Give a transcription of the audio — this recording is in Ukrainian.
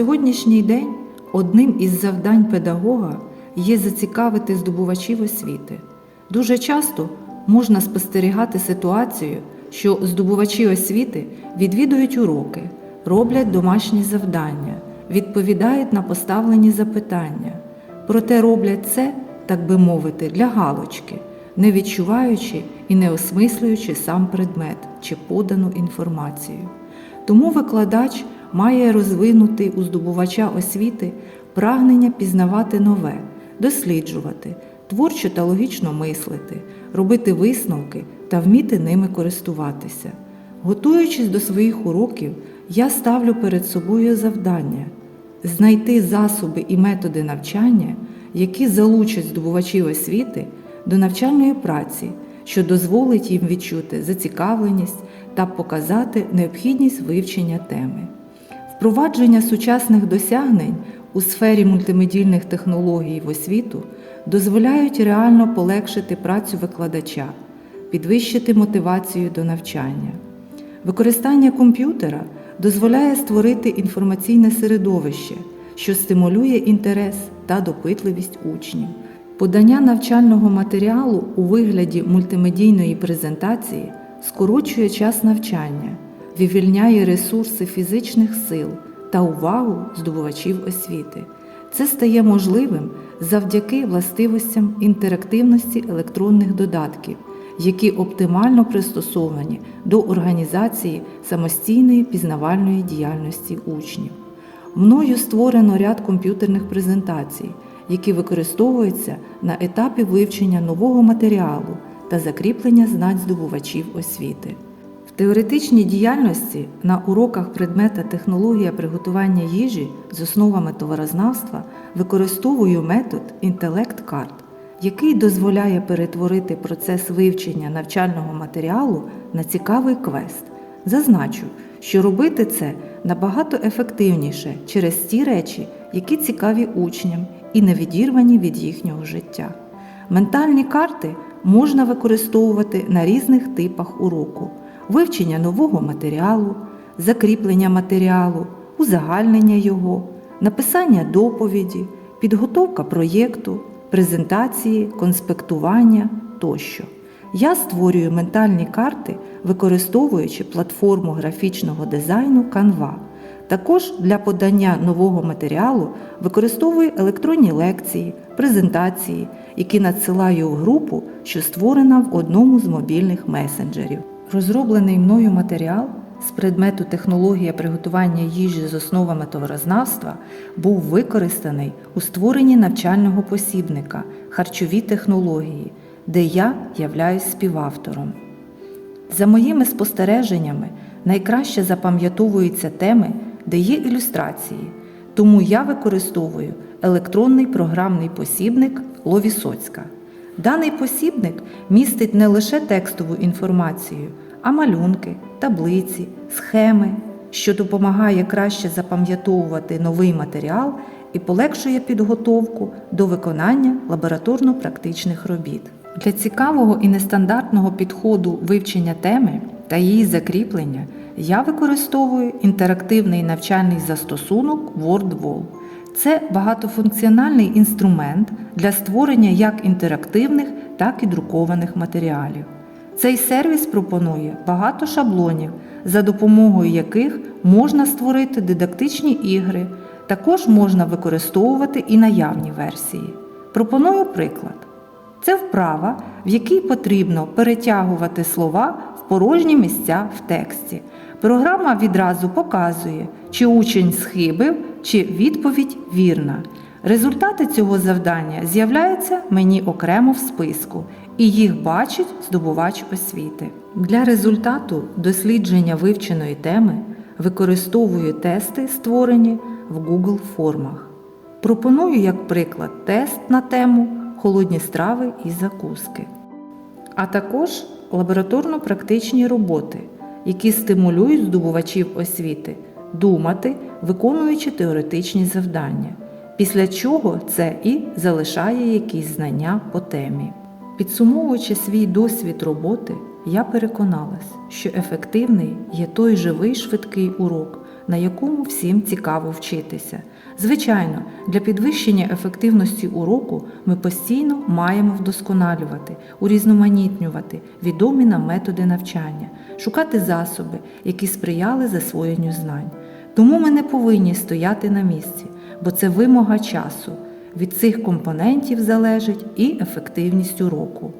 сьогоднішній день одним із завдань педагога є зацікавити здобувачів освіти. Дуже часто можна спостерігати ситуацію, що здобувачі освіти відвідують уроки, роблять домашні завдання, відповідають на поставлені запитання. Проте роблять це, так би мовити, для галочки, не відчуваючи і не осмислюючи сам предмет чи подану інформацію. Тому викладач має розвинути у здобувача освіти прагнення пізнавати нове, досліджувати, творчо та логічно мислити, робити висновки та вміти ними користуватися. Готуючись до своїх уроків, я ставлю перед собою завдання знайти засоби і методи навчання, які залучать здобувачів освіти до навчальної праці, що дозволить їм відчути зацікавленість та показати необхідність вивчення теми. Впровадження сучасних досягнень у сфері мультимедійних технологій в освіту дозволяють реально полегшити працю викладача, підвищити мотивацію до навчання. Використання комп'ютера дозволяє створити інформаційне середовище, що стимулює інтерес та допитливість учнів. Подання навчального матеріалу у вигляді мультимедійної презентації скорочує час навчання, вивільняє ресурси фізичних сил та увагу здобувачів освіти. Це стає можливим завдяки властивостям інтерактивності електронних додатків, які оптимально пристосовані до організації самостійної пізнавальної діяльності учнів. Мною створено ряд комп'ютерних презентацій, які використовуються на етапі вивчення нового матеріалу та закріплення знань здобувачів освіти. Теоретичній діяльності на уроках предмета технологія приготування їжі з основами товарознавства використовую метод інтелект карт, який дозволяє перетворити процес вивчення навчального матеріалу на цікавий квест. Зазначу, що робити це набагато ефективніше через ті речі, які цікаві учням і не відірвані від їхнього життя. Ментальні карти можна використовувати на різних типах уроку: вивчення нового матеріалу, закріплення матеріалу, узагальнення його, написання доповіді, підготовка проєкту, презентації, конспектування тощо. Я створюю ментальні карти, використовуючи платформу графічного дизайну Canva. Також для подання нового матеріалу використовую електронні лекції, презентації, які надсилаю у групу, що створена в одному з мобільних месенджерів. Розроблений мною матеріал з предмету технологія приготування їжі з основами товарознавства був використаний у створенні навчального посібника Харчові технології, де я являюсь співавтором. За моїми спостереженнями, найкраще запам'ятовуються теми, де є ілюстрації, тому я використовую електронний програмний посібник Ловісоцька. Даний посібник містить не лише текстову інформацію, а малюнки, таблиці, схеми, що допомагає краще запам'ятовувати новий матеріал і полегшує підготовку до виконання лабораторно-практичних робіт. Для цікавого і нестандартного підходу вивчення теми та її закріплення я використовую інтерактивний навчальний застосунок WordWall. Це багатофункціональний інструмент для створення як інтерактивних, так і друкованих матеріалів. Цей сервіс пропонує багато шаблонів, за допомогою яких можна створити дидактичні ігри, також можна використовувати і наявні версії. Пропоную приклад. Це вправа, в якій потрібно перетягувати слова в порожні місця в тексті. Програма відразу показує, чи учень схибив, чи відповідь вірна. Результати цього завдання з'являються мені окремо в списку, і їх бачить здобувач освіти. Для результату дослідження вивченої теми використовую тести, створені в Google формах. Пропоную як приклад тест на тему холодні страви і закуски, а також лабораторно-практичні роботи, які стимулюють здобувачів освіти думати, виконуючи теоретичні завдання, після чого це і залишає якісь знання по темі. Підсумовуючи свій досвід роботи, я переконалась, що ефективний є той живий швидкий урок, на якому всім цікаво вчитися. Звичайно, для підвищення ефективності уроку ми постійно маємо вдосконалювати, урізноманітнювати відомі нам методи навчання, шукати засоби, які сприяли засвоєнню знань. Тому ми не повинні стояти на місці, бо це вимога часу. Від цих компонентів залежить і ефективність уроку.